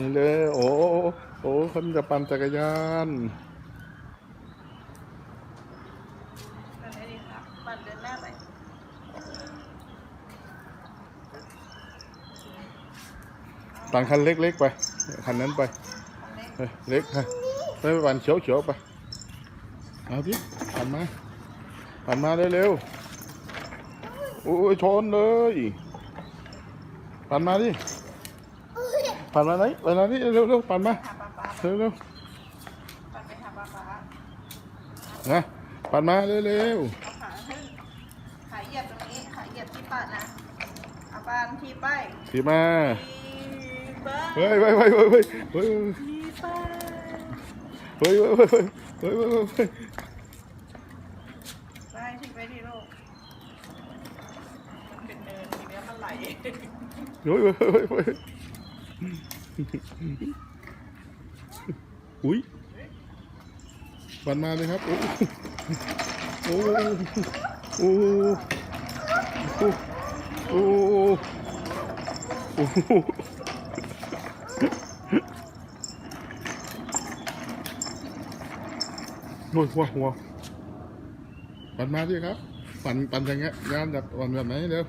นี่เลยโอ้โอ้โอ้คนจะปั่นจักรยานปั่นได้ดีครับปั่นเดินหน้าไปปั่นคันเล็กๆไปคันนั้นไปคันเล็กเฮ้ยเล็กฮะไม่ไปปั่นเขียวๆไปเอาที่ปั่นมาปั่นมาเร็วๆโอ้ยชนเลยปั่นมาดิ ปั่นมาไหนปั่นมาดิเร็วปั่นมาหาปลาปลาเร็วปั่นไปหาปลาปลานะปั่นมาเร็วเอาขาขึ้นขาเหยียบตรงนี้ขาเหยียบที่ปากนะเอาปานทีไปๆถีบมาเฮ้ยเฮ้ยเฮ้ยเฮ้ยเฮ้ยเฮ้ยเฮ้ยเฮ้ยเฮ้ยเฮ้ยเฮ้ยเฮ้ยเฮ้ยเฮ้ยไปทีไปทีลูกมันเป็นเนินทีเนี้ยมันไหลเฮ้ยเฮ้ยเฮ้ยเฮ้ย อุ้ยปั่นมาเลยครับ โอ้โอ้โอ้โอ้โอ้โอ้โอ้ยหัวหัวปั่นมาดิครับ ปั่นปั่นอย่างเงี้ยงานแบบปั่นแบบไหนเร็ว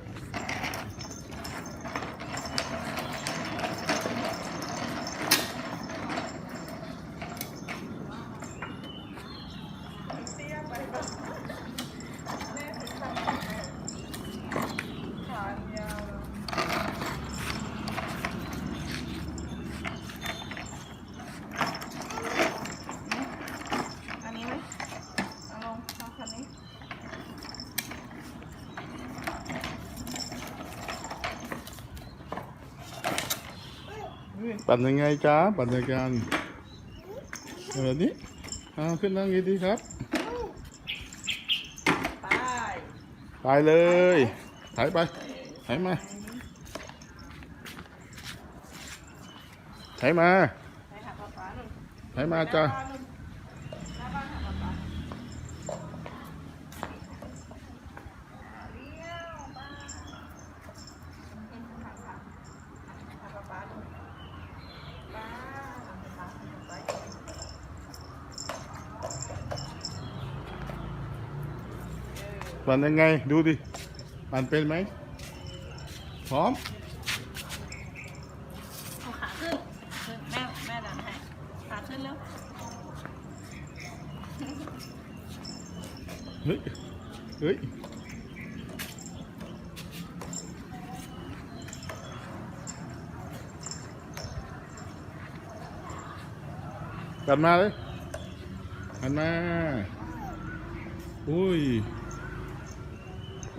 เตี้ยไปปะแม่ถึงแบบขายาวเลยอันนี้ไหมเอาลงเอาคันนี้ ปั่นยังไงจ้าปั่นจักรยานแบบนี้เอาขึ้นนั่งดีๆครับไปไปเลยถ่ายไปถ่ายมาถ่ายมาหาป๊าป๊าหนึ่งถ่ายมาจ้า bạn tay ngay, đu đi. Bàn bên máy Hóm ขาขึ้นแม่แม่ดันให้ขาขึ้นแล้วเฮ้ยเฮ้ย cầm ra đấy. Cầm ra ui.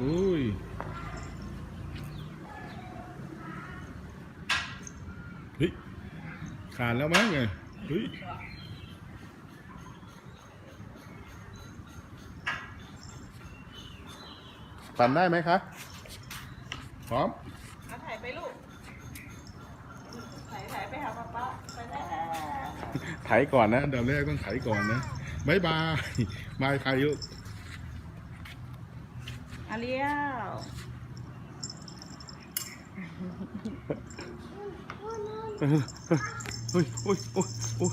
อุ้ยอุ้ยเฮ้ยขาดแล้วมั้งไงเฮ้ยปั่นได้ไหมคะพร้อมเอาถ่ายไปลูกถ่ายถ่ายไปหาป๊าป๊าไปแล้วไถก่อนนะเดี๋ยวแรกต้องไถก่อนนะบายบายบายใครลูก อาเลียวเฮ้ยเฮ้ยเฮ้ยเฮ้ยเฮ้ย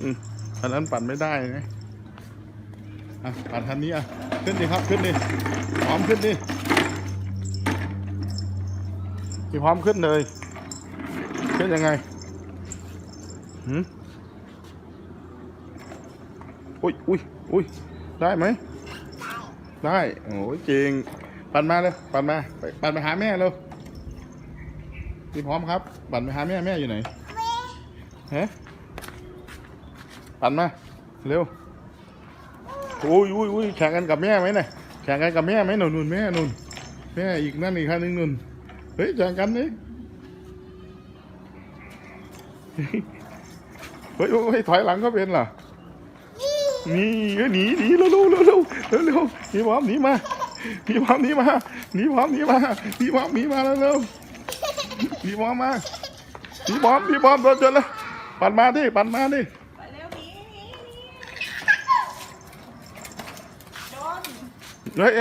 อืมอันนั้นปั่นไม่ได้นะอะปั่นทันนี้อะ ขึ้นดิครับขึ้นดิพร้อมขึ้นดิพี่พร้อมขึ้นเลย ขึ้นยังไงหืมอุ้ยอุ้ยอุ้ย ได้ไหม ได้ โอ้ยจริง ปั่นมาเลยปั่นมาไปปั่นไปหาแม่เร็วพี่พร้อมครับ ปั่นไปหาแม่แม่อยู่ไหนฮะปั่นมา เร็วอุ้ยอุ้ยอุ้ยแข่งกันกับแม่ไหมเนี่ยแข่งกันกับแม่ไหมหนุนหนุนแม่หนุนแม่อีกนั่นอีกคันหนึงหนุนเฮ้ยแข่งกันนี่เฮ้ยเฮ้ยถอยหลังก็เป็นเหรอ นี่เฮ้ยหนีหนีเร็วเร็วเร็วเร็วเร็วเร็วหนีพร้อมหนีมาหนีพร้อมหนีมาหนีพร้อมหนีมาหนีพร้อมหนีมาเร็วเร็วหนีพร้อมมาหนีพร้อมหนีพร้อมโดนจนแล้วปั่นมาดิปั่นมาดิไปเร็วหนีหนีหนีโดนเฮ้ย